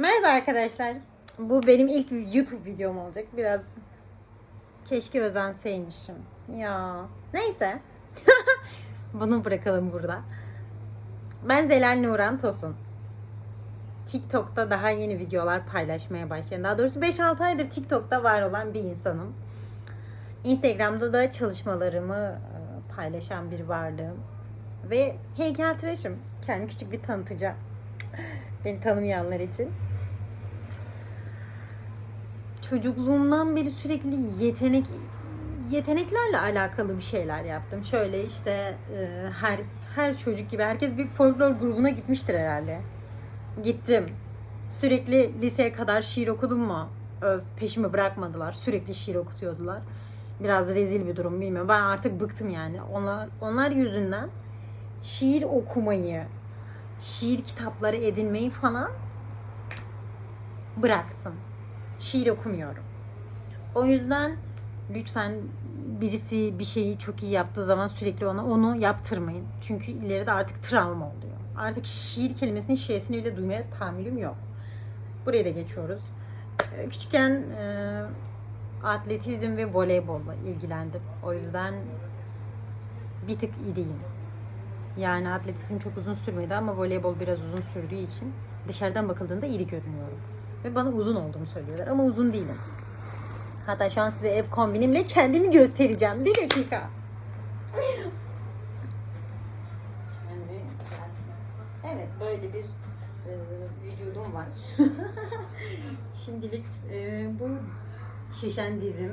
Merhaba arkadaşlar. Bu benim ilk YouTube videom olacak. Biraz keşke özenseymişim. Ya neyse. Bunu bırakalım burada. Ben Zelal Nuran Tosun. TikTok'ta daha yeni videolar paylaşmaya başladım. Daha doğrusu 5-6 aydır TikTok'ta var olan bir insanım. Instagram'da da çalışmalarımı e, paylaşan bir varlığım. Ve heykeltıraşım. Kendimi küçük bir tanıtacağım. Beni tanımayanlar için. Çocukluğumdan beri sürekli yetenek yeteneklerle alakalı bir şeyler yaptım. Şöyle işte e, her her çocuk gibi herkes bir folklor grubuna gitmiştir herhalde. Gittim. Sürekli liseye kadar şiir okudum mu? Öf, peşimi bırakmadılar. Sürekli şiir okutuyordular. Biraz rezil bir durum bilmiyorum. Ben artık bıktım yani. Onlar onlar yüzünden şiir okumayı, şiir kitapları edinmeyi falan bıraktım. Şiir okumuyorum. O yüzden lütfen birisi bir şeyi çok iyi yaptığı zaman sürekli ona onu yaptırmayın. Çünkü ileride artık travma oluyor. Artık şiir kelimesinin şeysini bile duymaya tahammülüm yok. Buraya da geçiyoruz. Ee, Küçükken e, atletizm ve voleybolla ilgilendim. O yüzden bir tık iriyim. Yani atletizm çok uzun sürmedi ama voleybol biraz uzun sürdüğü için dışarıdan bakıldığında iri görünüyorum. Ve bana uzun olduğumu söylüyorlar ama uzun değilim. Hatta şu an size ev kombinimle kendimi göstereceğim. Bir dakika. Evet böyle bir e, vücudum var. Şimdilik e, bu şişen dizim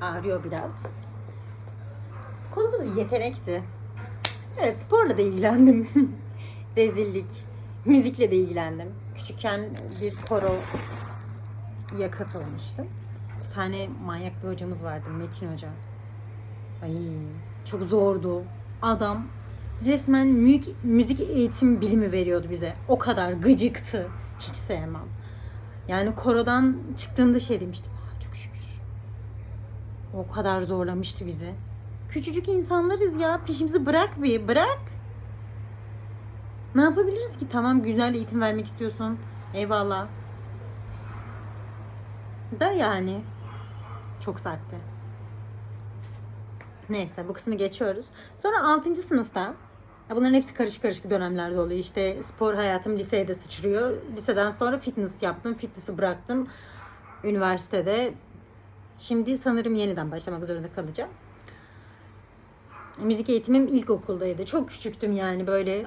ağrıyor biraz. Konumuz yetenekti. Evet sporla da ilgilendim. Rezillik. Müzikle de ilgilendim. Küçükken bir koroya katılmıştım. Bir tane manyak bir hocamız vardı Metin Hoca. Ay çok zordu. Adam resmen müzik, müzik eğitim bilimi veriyordu bize. O kadar gıcıktı. Hiç sevmem. Yani korodan çıktığımda şey demiştim. "Aa, çok şükür. O kadar zorlamıştı bizi. Küçücük insanlarız ya. Peşimizi bırak bir. Bırak. Ne yapabiliriz ki? Tamam güzel eğitim vermek istiyorsun. Eyvallah. Da yani. Çok sertti. Neyse bu kısmı geçiyoruz. Sonra 6. sınıfta bunların hepsi karışık karışık dönemlerde oluyor. İşte spor hayatım liseye de sıçrıyor. Liseden sonra fitness yaptım. Fitness'ı bıraktım. Üniversitede şimdi sanırım yeniden başlamak zorunda kalacağım. Müzik eğitimim ilkokuldaydı. Çok küçüktüm yani böyle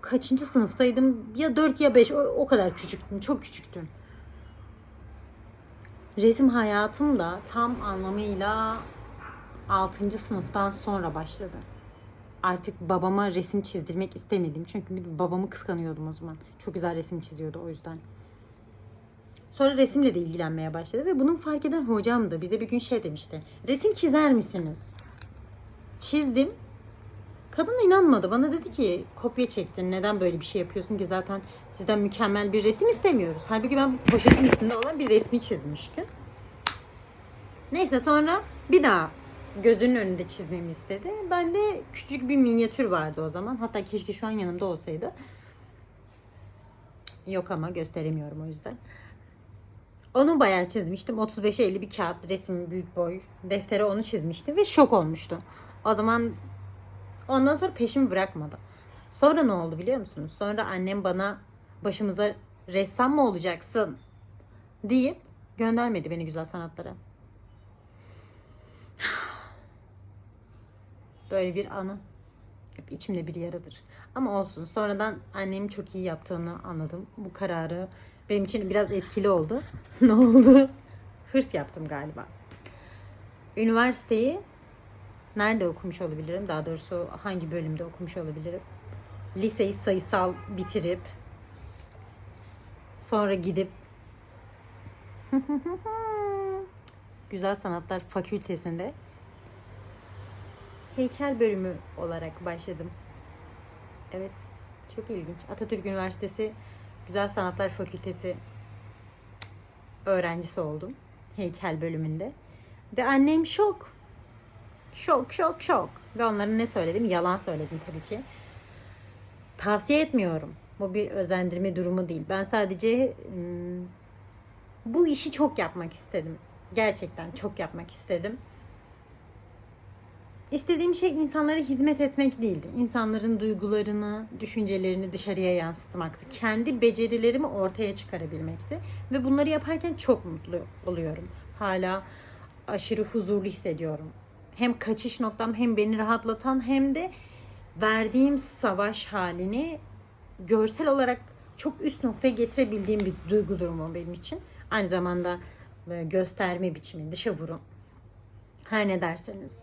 kaçıncı sınıftaydım? Ya 4 ya 5 o, o kadar küçüktüm. Çok küçüktüm. Resim hayatım da tam anlamıyla 6. sınıftan sonra başladı. Artık babama resim çizdirmek istemedim. Çünkü babamı kıskanıyordum o zaman. Çok güzel resim çiziyordu o yüzden. Sonra resimle de ilgilenmeye başladı ve bunu fark eden hocam da bize bir gün şey demişti. Resim çizer misiniz? Çizdim. Kadın inanmadı. Bana dedi ki kopya çektin. Neden böyle bir şey yapıyorsun ki zaten sizden mükemmel bir resim istemiyoruz. Halbuki ben bu poşetin üstünde olan bir resmi çizmiştim. Neyse sonra bir daha gözünün önünde çizmemi istedi. Ben de küçük bir minyatür vardı o zaman. Hatta keşke şu an yanımda olsaydı. Yok ama gösteremiyorum o yüzden. Onu bayağı çizmiştim. 35'e 50 bir kağıt resim büyük boy. Deftere onu çizmiştim ve şok olmuştu. O zaman ondan sonra peşimi bırakmadı. Sonra ne oldu biliyor musunuz? Sonra annem bana başımıza ressam mı olacaksın deyip göndermedi beni güzel sanatlara. Böyle bir anı hep içimde bir yaradır. Ama olsun. Sonradan annemin çok iyi yaptığını anladım. Bu kararı benim için biraz etkili oldu. ne oldu? Hırs yaptım galiba. Üniversiteyi nerede okumuş olabilirim? Daha doğrusu hangi bölümde okumuş olabilirim? Liseyi sayısal bitirip sonra gidip Güzel Sanatlar Fakültesinde heykel bölümü olarak başladım. Evet, çok ilginç. Atatürk Üniversitesi Güzel Sanatlar Fakültesi öğrencisi oldum. Heykel bölümünde. Ve annem şok. Şok, şok, şok. Ve onlara ne söyledim? Yalan söyledim tabii ki. Tavsiye etmiyorum. Bu bir özendirme durumu değil. Ben sadece ım, bu işi çok yapmak istedim. Gerçekten çok yapmak istedim. İstediğim şey insanlara hizmet etmek değildi. İnsanların duygularını, düşüncelerini dışarıya yansıtmaktı. Kendi becerilerimi ortaya çıkarabilmekti. Ve bunları yaparken çok mutlu oluyorum. Hala aşırı huzurlu hissediyorum. Hem kaçış noktam hem beni rahatlatan hem de verdiğim savaş halini görsel olarak çok üst noktaya getirebildiğim bir duygu durumu benim için. Aynı zamanda böyle gösterme biçimi, dışa vurum. Her ne derseniz.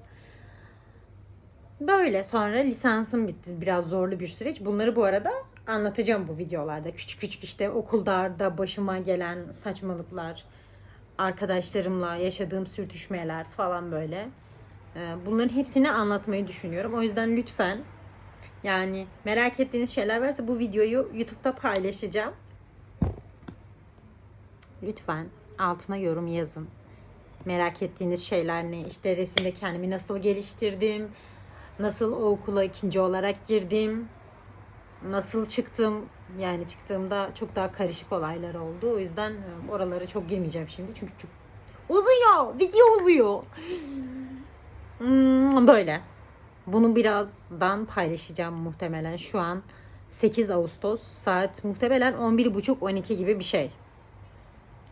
Böyle sonra lisansım bitti. Biraz zorlu bir süreç. Bunları bu arada anlatacağım bu videolarda. Küçük küçük işte okullarda başıma gelen saçmalıklar, arkadaşlarımla yaşadığım sürtüşmeler falan böyle. Ee, Bunların hepsini anlatmayı düşünüyorum. O yüzden lütfen yani merak ettiğiniz şeyler varsa bu videoyu YouTube'da paylaşacağım. Lütfen altına yorum yazın. Merak ettiğiniz şeyler ne? İşte resimde kendimi nasıl geliştirdim? Nasıl o okula ikinci olarak girdim? Nasıl çıktım? Yani çıktığımda çok daha karışık olaylar oldu. O yüzden e, oralara çok girmeyeceğim şimdi. Çünkü çok uzuyor. Video uzuyor. Hmm, böyle. Bunu birazdan paylaşacağım muhtemelen. Şu an 8 Ağustos saat muhtemelen 11.30-12 gibi bir şey.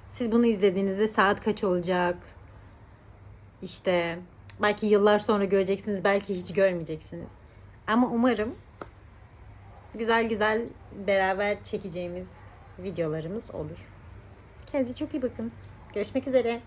Siz bunu izlediğinizde saat kaç olacak? İşte belki yıllar sonra göreceksiniz, belki hiç görmeyeceksiniz. Ama umarım güzel güzel beraber çekeceğimiz videolarımız olur. Kendinize çok iyi bakın. Görüşmek üzere.